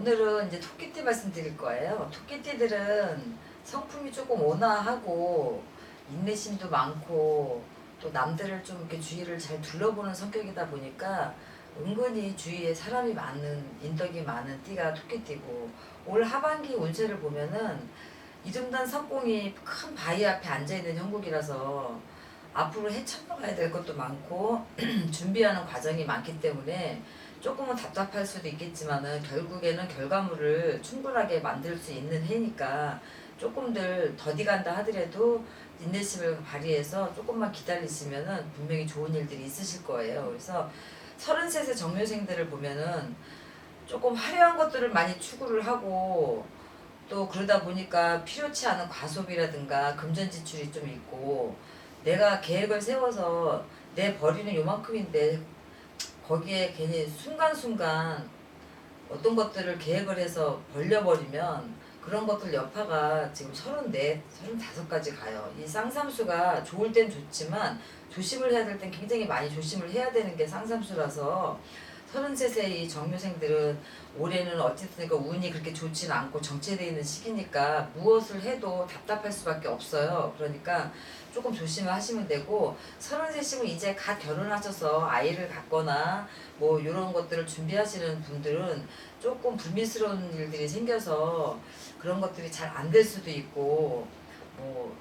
오늘은 이제 토끼띠 말씀드릴 거예요. 토끼띠들은 성품이 조금 온화하고 인내심도 많고 또 남들을 좀 이렇게 주위를 잘 둘러보는 성격이다 보니까 은근히 주위에 사람이 많은 인덕이 많은 띠가 토끼띠고 올 하반기 운세를 보면은 이름단 석공이 큰 바위 앞에 앉아 있는 형국이라서 앞으로 헤쳐나가야 될 것도 많고 준비하는 과정이 많기 때문에 조금은 답답할 수도 있겠지만은 결국에는 결과물을 충분하게 만들 수 있는 해니까 조금들 더디 간다 하더라도 인내심을 발휘해서 조금만 기다리시면은 분명히 좋은 일들이 있으실 거예요. 그래서 33세 정묘생들을 보면은 조금 화려한 것들을 많이 추구를 하고 또 그러다 보니까 필요치 않은 과소비라든가 금전 지출이 좀 있고 내가 계획을 세워서 내 벌이는 요만큼인데 거기에 괜히 순간순간 어떤 것들을 계획을 해서 벌려버리면 그런 것들 여파가 지금 34, 35까지 가요. 이 쌍삼수가 좋을 땐 좋지만 조심을 해야 될 땐 굉장히 많이 조심을 해야 되는 게 쌍삼수라서 33세 이 정묘생들은 올해는 어쨌든 그 운이 그렇게 좋지는 않고 정체되어 있는 시기니까 무엇을 해도 답답할 수밖에 없어요. 그러니까 조금 조심을 하시면 되고 33시면 이제 갓 결혼하셔서 아이를 갖거나 뭐 이런 것들을 준비하시는 분들은 조금 불미스러운 일들이 생겨서 그런 것들이 잘 안 될 수도 있고 뭐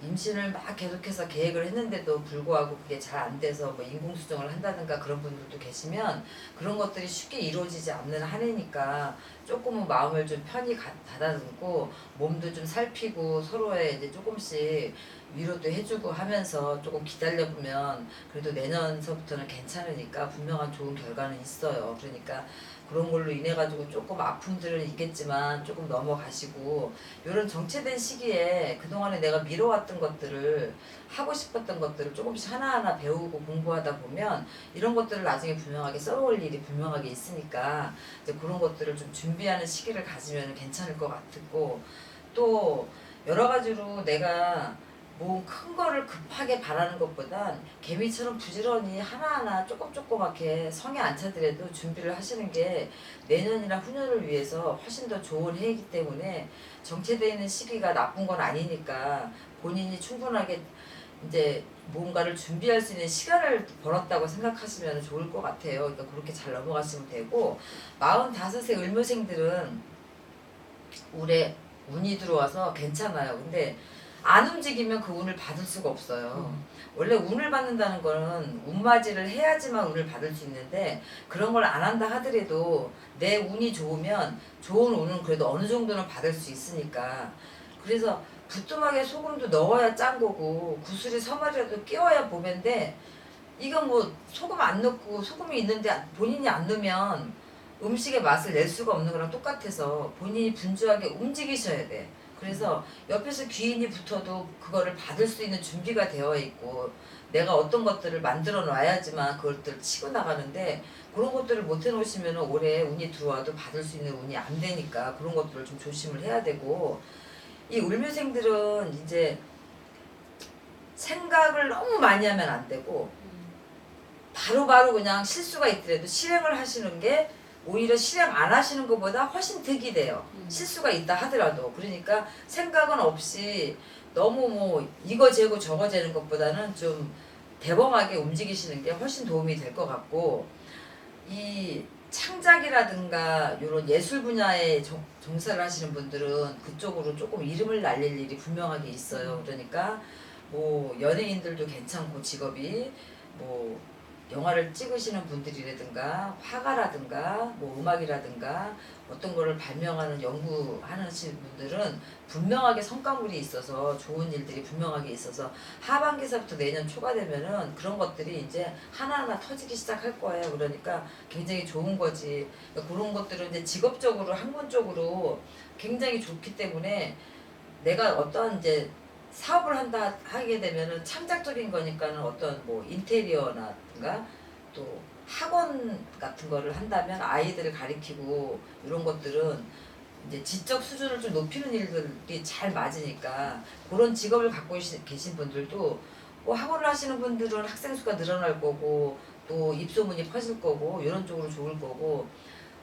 임신을 막 계속해서 계획을 했는데도 불구하고 그게 잘 안 돼서 뭐 인공수정을 한다든가 그런 분들도 계시면 그런 것들이 쉽게 이루어지지 않는 한 해니까 조금은 마음을 좀 편히 가- 다다듬고 몸도 좀 살피고 서로의 이제 조금씩 위로도 해주고 하면서 조금 기다려보면 그래도 내년서부터는 괜찮으니까 분명한 좋은 결과는 있어요. 그러니까 그런 걸로 인해 가지고 조금 아픔들은 있겠지만 조금 넘어가시고 이런 정체된 시기에 그동안에 내가 미뤄왔던 것들을 하고 싶었던 것들을 조금씩 하나하나 배우고 공부하다 보면 이런 것들을 나중에 분명하게 써올 일이 분명하게 있으니까 이제 그런 것들을 좀 준비하는 시기를 가지면 괜찮을 것 같고 또 여러 가지로 내가 뭐큰 거를 급하게 바라는 것보단 개미처럼 부지런히 하나하나 조금 조그맣게 성에 안 차더라도 준비를 하시는 게 내년이나 후년을 위해서 훨씬 더 좋은 해이기 때문에 정체되어 있는 시기가 나쁜 건 아니니까 본인이 충분하게 이제 뭔가를 준비할 수 있는 시간을 벌었다고 생각하시면 좋을 것 같아요. 그러니까 그렇게 잘 넘어가시면 되고 45세 을묘생들은 올해 운이 들어와서 괜찮아요. 근데 안 움직이면 그 운을 받을 수가 없어요. 원래 운을 받는다는 거는 운맞이를 해야지만 운을 받을 수 있는데 그런 걸 안 한다 하더라도 내 운이 좋으면 좋은 운은 그래도 어느 정도는 받을 수 있으니까 그래서 부뚜막에 소금도 넣어야 짠 거고 구슬이 서말이라도 끼워야 보배인데 이건 뭐 소금 안 넣고 소금이 있는데 본인이 안 넣으면 음식의 맛을 낼 수가 없는 거랑 똑같아서 본인이 분주하게 움직이셔야 돼. 그래서 옆에서 귀인이 붙어도 그거를 받을 수 있는 준비가 되어 있고 내가 어떤 것들을 만들어 놔야지만 그것들을 치고 나가는데 그런 것들을 못 해놓으시면 올해 운이 들어와도 받을 수 있는 운이 안 되니까 그런 것들을 좀 조심을 해야 되고 이 울묘생들은 이제 생각을 너무 많이 하면 안 되고 바로바로 그냥 실수가 있더라도 실행을 하시는 게 오히려 실행 안 하시는 것보다 훨씬 득이 돼요. 실수가 있다 하더라도 그러니까 생각은 없이 너무 뭐 이거 재고 저거 재는 것보다는 좀 대범하게 움직이시는 게 훨씬 도움이 될 것 같고 이 창작이라든가 이런 예술 분야에 정, 종사를 하시는 분들은 그쪽으로 조금 이름을 날릴 일이 분명하게 있어요. 그러니까 뭐 연예인들도 괜찮고 직업이 뭐 영화를 찍으시는 분들이라든가 화가라든가 뭐 음악이라든가 어떤 거를 발명하는 연구하는 분들은 분명하게 성과물이 있어서 좋은 일들이 분명하게 있어서 하반기서부터 내년 초가 되면은 그런 것들이 이제 하나하나 터지기 시작할 거예요. 그러니까 굉장히 좋은 거지. 그러니까 그런 것들은 이제 직업적으로 학문적으로 굉장히 좋기 때문에 내가 어떤 이제 사업을 한다 하게 되면은 창작적인 거니까는 어떤 뭐 인테리어나 든가 또 학원 같은 거를 한다면 아이들을 가리키고 이런 것들은 이제 지적 수준을 좀 높이는 일들이 잘 맞으니까 그런 직업을 갖고 계신 분들도 뭐 학원을 하시는 분들은 학생 수가 늘어날 거고 또 입소문이 퍼질 거고 이런 쪽으로 좋을 거고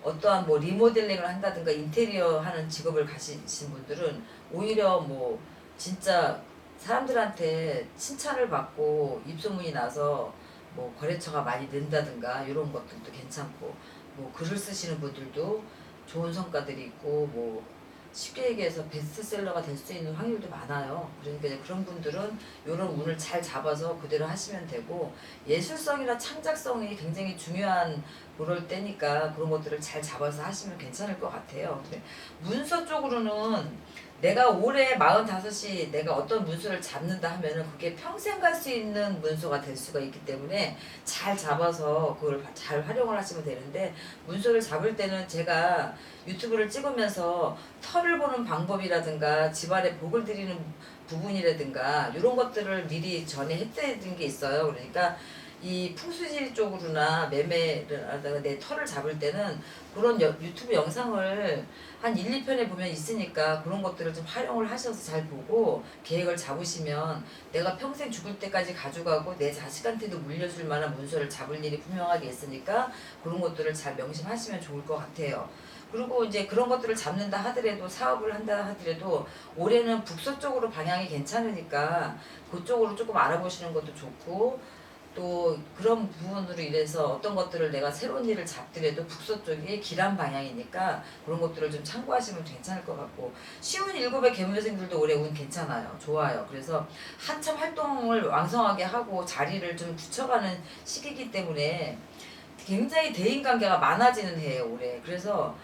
어떠한 뭐 리모델링을 한다든가 인테리어 하는 직업을 가지신 분들은 오히려 뭐 진짜 사람들한테 칭찬을 받고 입소문이 나서 뭐 거래처가 많이 는다든가 이런 것들도 괜찮고 뭐 글을 쓰시는 분들도 좋은 성과들이 있고 뭐 쉽게 얘기해서 베스트셀러가 될 수 있는 확률도 많아요. 그러니까 이제 그런 분들은 이런 운을 잘 잡아서 그대로 하시면 되고 예술성이나 창작성이 굉장히 중요한 그럴 때니까 그런 것들을 잘 잡아서 하시면 괜찮을 것 같아요. 문서 쪽으로는 내가 올해 45이 내가 어떤 문서를 잡는다 하면은 그게 평생 갈 수 있는 문서가 될 수가 있기 때문에 잘 잡아서 그걸 잘 활용을 하시면 되는데 문서를 잡을 때는 제가 유튜브를 찍으면서 털을 보는 방법이라든가 집안에 복을 드리는 부분이라든가 이런 것들을 미리 전에 해드린 게 있어요. 그러니까 이 풍수지 쪽으로나 매매를 하다가 내 털을 잡을 때는 그런 여- 유튜브 영상을 한 1, 2편에 보면 있으니까 그런 것들을 좀 활용을 하셔서 잘 보고 계획을 잡으시면 내가 평생 죽을 때까지 가져가고 내 자식한테도 물려줄 만한 문서를 잡을 일이 분명하게 있으니까 그런 것들을 잘 명심하시면 좋을 것 같아요. 그리고 이제 그런 것들을 잡는다 하더라도 사업을 한다 하더라도 올해는 북서쪽으로 방향이 괜찮으니까 그쪽으로 조금 알아보시는 것도 좋고 또 그런 부분으로 인해서 어떤 것들을 내가 새로운 일을 잡더라도 북서 쪽이 길한 방향이니까 그런 것들을 좀 참고하시면 괜찮을 것 같고 쉬운 일곱의 개무생들도 올해 운 괜찮아요. 좋아요. 그래서 한참 활동을 왕성하게 하고 자리를 좀 굳혀가는 시기이기 때문에 굉장히 대인관계가 많아지는 해예요 올해. 그래서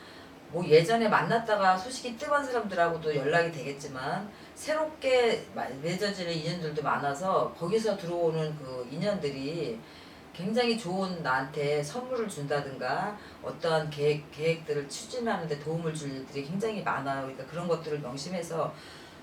뭐 예전에 만났다가 소식이 뜨거운 사람들하고도 연락이 되겠지만 새롭게 마- 맺어지는 인연들도 많아서 거기서 들어오는 그 인연들이 굉장히 좋은 나한테 선물을 준다든가 어떠한 계획, 계획들을 추진하는 데 도움을 줄 일들이 굉장히 많아요. 그러니까 그런 것들을 명심해서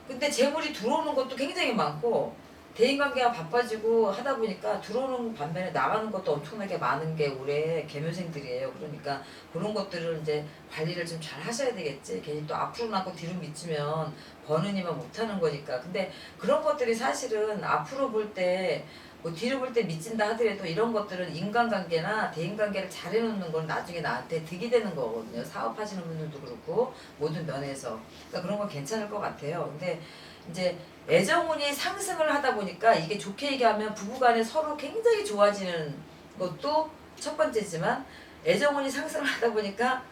근데 재물이 들어오는 것도 굉장히 많고 대인관계가 바빠지고 하다 보니까 들어오는 반면에 나가는 것도 엄청나게 많은 게 올해 개묘생들이에요. 그러니까 그런 것들을 이제 관리를 좀 잘 하셔야 되겠지. 괜히 또 앞으로 나고 뒤로 미치면 버느니만 못하는 거니까. 근데 그런 것들이 사실은 앞으로 볼 때 뭐 뒤로 볼 때 미친다 하더라도 이런 것들은 인간관계나 대인관계를 잘 해놓는 건 나중에 나한테 득이 되는 거거든요. 사업하시는 분들도 그렇고 모든 면에서. 그러니까 그런 건 괜찮을 것 같아요. 근데 이제 애정운이 상승을 하다 보니까 이게 좋게 얘기하면 부부간에 서로 굉장히 좋아지는 것도 첫 번째지만 애정운이 상승을 하다 보니까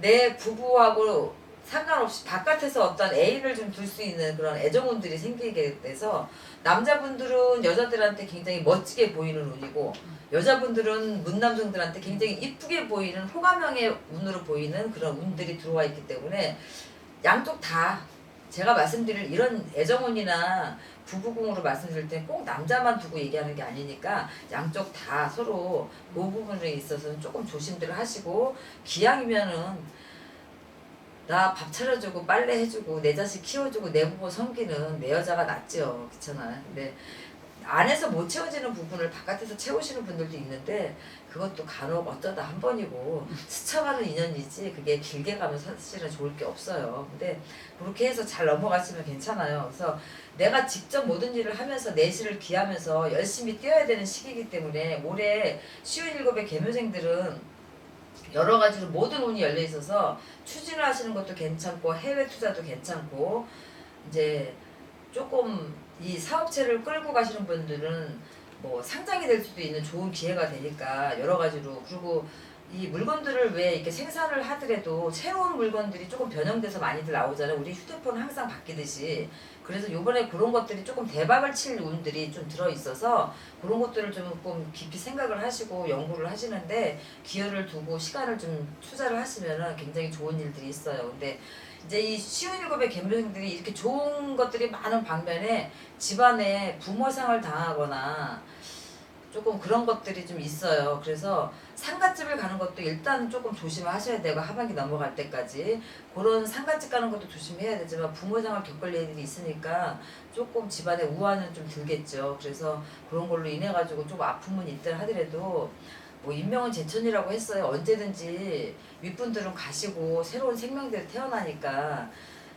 내 부부하고 상관없이 바깥에서 어떤 애인을 좀 둘 수 있는 그런 애정운들이 생기게 돼서 남자분들은 여자들한테 굉장히 멋지게 보이는 운이고 여자분들은 문남성들한테 굉장히 이쁘게 보이는 호감형의 운으로 보이는 그런 운들이 들어와 있기 때문에 양쪽 다 제가 말씀드릴 이런 애정운이나 부부궁으로 말씀드릴 때 꼭 남자만 두고 얘기하는 게 아니니까 양쪽 다 서로 그 부분에 있어서는 조금 조심들을 하시고 기왕이면은 나 밥 차려주고 빨래 해주고 내 자식 키워주고 내 부모 섬기는 내 여자가 낫죠. 그렇잖아요. 근데 안에서 못 채워지는 부분을 바깥에서 채우시는 분들도 있는데 그것도 간혹 어쩌다 한 번이고 스쳐가는 인연이지 그게 길게 가면 사실은 좋을 게 없어요. 근데 그렇게 해서 잘 넘어가시면 괜찮아요. 그래서 내가 직접 모든 일을 하면서 내실을 기하면서 열심히 뛰어야 되는 시기이기 때문에 올해 쉬운 일곱의 개묘생들은 여러 가지로 모든 운이 열려 있어서 추진을 하시는 것도 괜찮고 해외 투자도 괜찮고 이제 조금 이 사업체를 끌고 가시는 분들은 뭐 상장이 될 수도 있는 좋은 기회가 되니까 여러 가지로 그리고 이 물건들을 왜 이렇게 생산을 하더라도 새로운 물건들이 조금 변형돼서 많이들 나오잖아요. 우리 휴대폰 항상 바뀌듯이. 그래서 요번에 그런 것들이 조금 대박을 칠 운들이 좀 들어 있어서 그런 것들을 조금 깊이 생각을 하시고 연구를 하시는데 기여를 두고 시간을 좀 투자를 하시면은 굉장히 좋은 일들이 있어요. 근데 이제 이 쉬운 일곱의 개묘생들이 이렇게 좋은 것들이 많은 반면에 집안에 부모상을 당하거나 조금 그런 것들이 좀 있어요. 그래서 상가집을 가는 것도 일단 조금 조심하셔야 되고 하반기 넘어갈 때까지 그런 상가집 가는 것도 조심해야 되지만 부모장을 겪을 일이 있으니까 조금 집안에 우환은 좀 들겠죠. 그래서 그런 걸로 인해 가지고 조금 아픔은 있들 하더라도 뭐 인명은 제천이라고 했어요. 언제든지 윗분들은 가시고 새로운 생명들이 태어나니까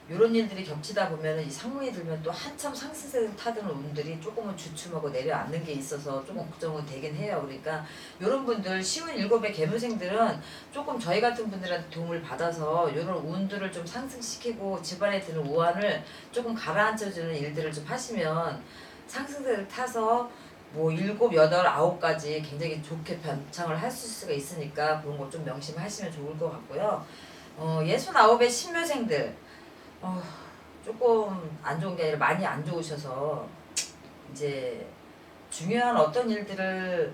이런 일들이 겹치다 보면 이 상문이 들면 또 한참 상승세를 타던 운들이 조금은 주춤하고 내려앉는 게 있어서 조금 걱정은 되긴 해요. 그러니까 이런 분들 쉬운 일곱의 개무생들은 조금 저희 같은 분들한테 도움을 받아서 이런 운들을 좀 상승시키고 집안에 드는 우환을 조금 가라앉혀주는 일들을 좀 하시면 상승세를 타서 뭐 일곱, 여덟, 아홉까지 굉장히 좋게 변창을 할 수가 있으니까 그런 거 좀 명심하시면 좋을 것 같고요. 어, 예순 아홉의 신묘생들 어, 조금 안 좋은 게 아니라 많이 안 좋으셔서 이제 중요한 어떤 일들을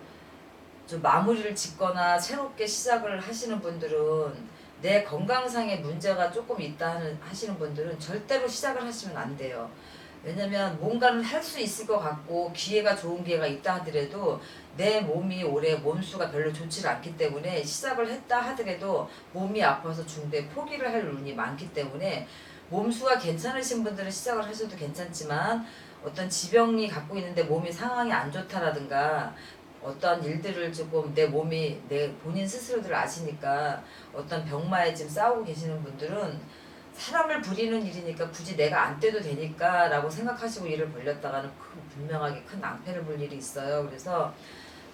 좀 마무리를 짓거나 새롭게 시작을 하시는 분들은 내 건강상의 문제가 조금 있다 하는 하시는 분들은 절대로 시작을 하시면 안 돼요. 왜냐면 뭔가는 할수 있을 것 같고 기회가 좋은 기회가 있다 하더라도 내 몸이 올해 몸수가 별로 좋지 않기 때문에 시작을 했다 하더라도 몸이 아파서 중대 포기를 할 운이 많기 때문에 몸수가 괜찮으신 분들은 시작을 하셔도 괜찮지만 어떤 지병이 갖고 있는데 몸이 상황이 안 좋다라든가 어떤 일들을 조금 내 몸이 내 본인 스스로들 아시니까 어떤 병마에 지금 싸우고 계시는 분들은 사람을 부리는 일이니까 굳이 내가 안 떼도 되니까 라고 생각하시고 일을 벌렸다가는 큰, 분명하게 큰 낭패를 볼 일이 있어요. 그래서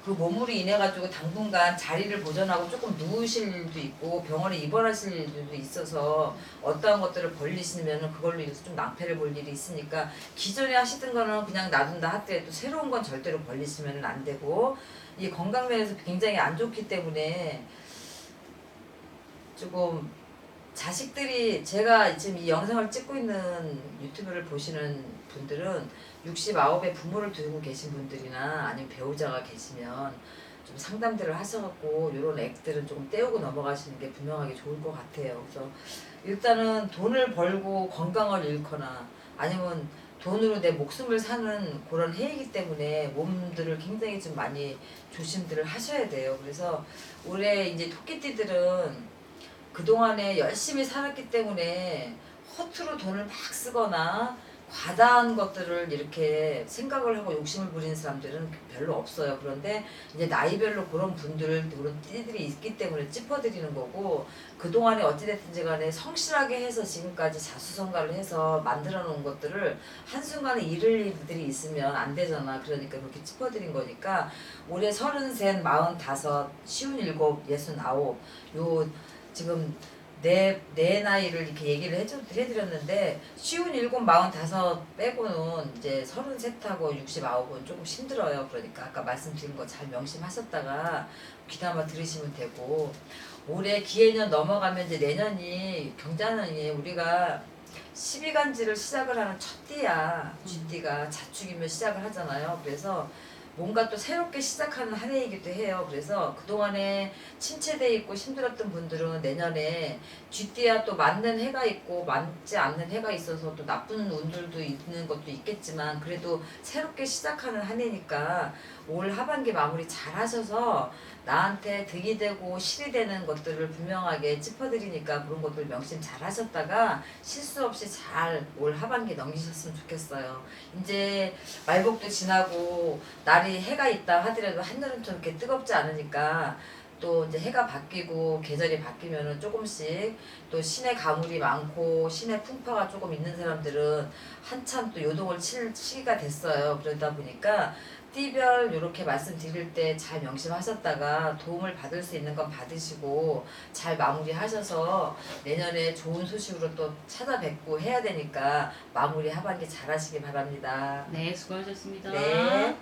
그 몸으로 인해 가지고 당분간 자리를 보존하고 조금 누우실 일도 있고 병원에 입원하실 일도 있어서 어떠한 것들을 벌리시면 그걸로 인해서 좀 낭패를 볼 일이 있으니까 기존에 하시던 거는 그냥 놔둔다 하더라도 새로운 건 절대로 벌리시면 안 되고 이 건강 면에서 굉장히 안 좋기 때문에 조금 자식들이 제가 지금 이 영상을 찍고 있는 유튜브를 보시는 분들은 69에 부모를 두고 계신 분들이나 아니면 배우자가 계시면 좀 상담들을 하셔갖고 이런 액들은 조금 떼우고 넘어가시는 게 분명하게 좋을 것 같아요. 그래서 일단은 돈을 벌고 건강을 잃거나 아니면 돈으로 내 목숨을 사는 그런 해이기 때문에 몸들을 굉장히 좀 많이 조심들을 하셔야 돼요. 그래서 올해 이제 토끼띠들은 그동안에 열심히 살았기 때문에 허투루 돈을 막 쓰거나 과다한 것들을 이렇게 생각을 하고 욕심을 부리는 사람들은 별로 없어요. 그런데 이제 나이별로 그런 분들, 그런 띠들이 있기 때문에 짚어드리는 거고, 그동안에 어찌됐든지 간에 성실하게 해서 지금까지 자수성가를 해서 만들어 놓은 것들을 한순간에 잃을 일들이 있으면 안 되잖아. 그러니까 그렇게 짚어드린 거니까, 올해 서른셋, 마흔다섯, 쉬운 일곱, 예순 아홉, 요 지금 내, 내 나이를 이렇게 얘기를 해줘, 해드렸는데 쉬운 일곱 마흔 다섯 빼고는 이제 서른 셋하고 육십 아홉은 조금 힘들어요. 그러니까 아까 말씀드린 거 잘 명심하셨다가 귀담아 들으시면 되고 올해 기해년 넘어가면 이제 내년이 경자년이 우리가 12간지를 시작을 하는 첫 띠야. 쥐띠가 자축이면 시작을 하잖아요. 그래서 뭔가 또 새롭게 시작하는 한 해이기도 해요. 그래서 그동안에 침체돼 있고 힘들었던 분들은 내년에 쥐띠와 또 맞는 해가 있고 맞지 않는 해가 있어서 또 나쁜 운들도 있는 것도 있겠지만 그래도 새롭게 시작하는 한 해니까 올 하반기 마무리 잘 하셔서 나한테 득이 되고 실이 되는 것들을 분명하게 짚어드리니까 그런 것들 명심 잘 하셨다가 실수 없이 잘 올 하반기 넘기셨으면 좋겠어요. 이제 말복도 지나고 날이 해가 있다 하더라도 한여름처럼 이렇게 뜨겁지 않으니까 또 이제 해가 바뀌고 계절이 바뀌면은 조금씩 또 신의 가물이 많고 신의 풍파가 조금 있는 사람들은 한참 또 요동을 칠 시기가 됐어요. 그러다 보니까 띠별 이렇게 말씀드릴 때 잘 명심하셨다가 도움을 받을 수 있는 건 받으시고 잘 마무리하셔서 내년에 좋은 소식으로 또 찾아뵙고 해야 되니까 마무리 하반기 잘 하시기 바랍니다. 네, 수고하셨습니다. 네.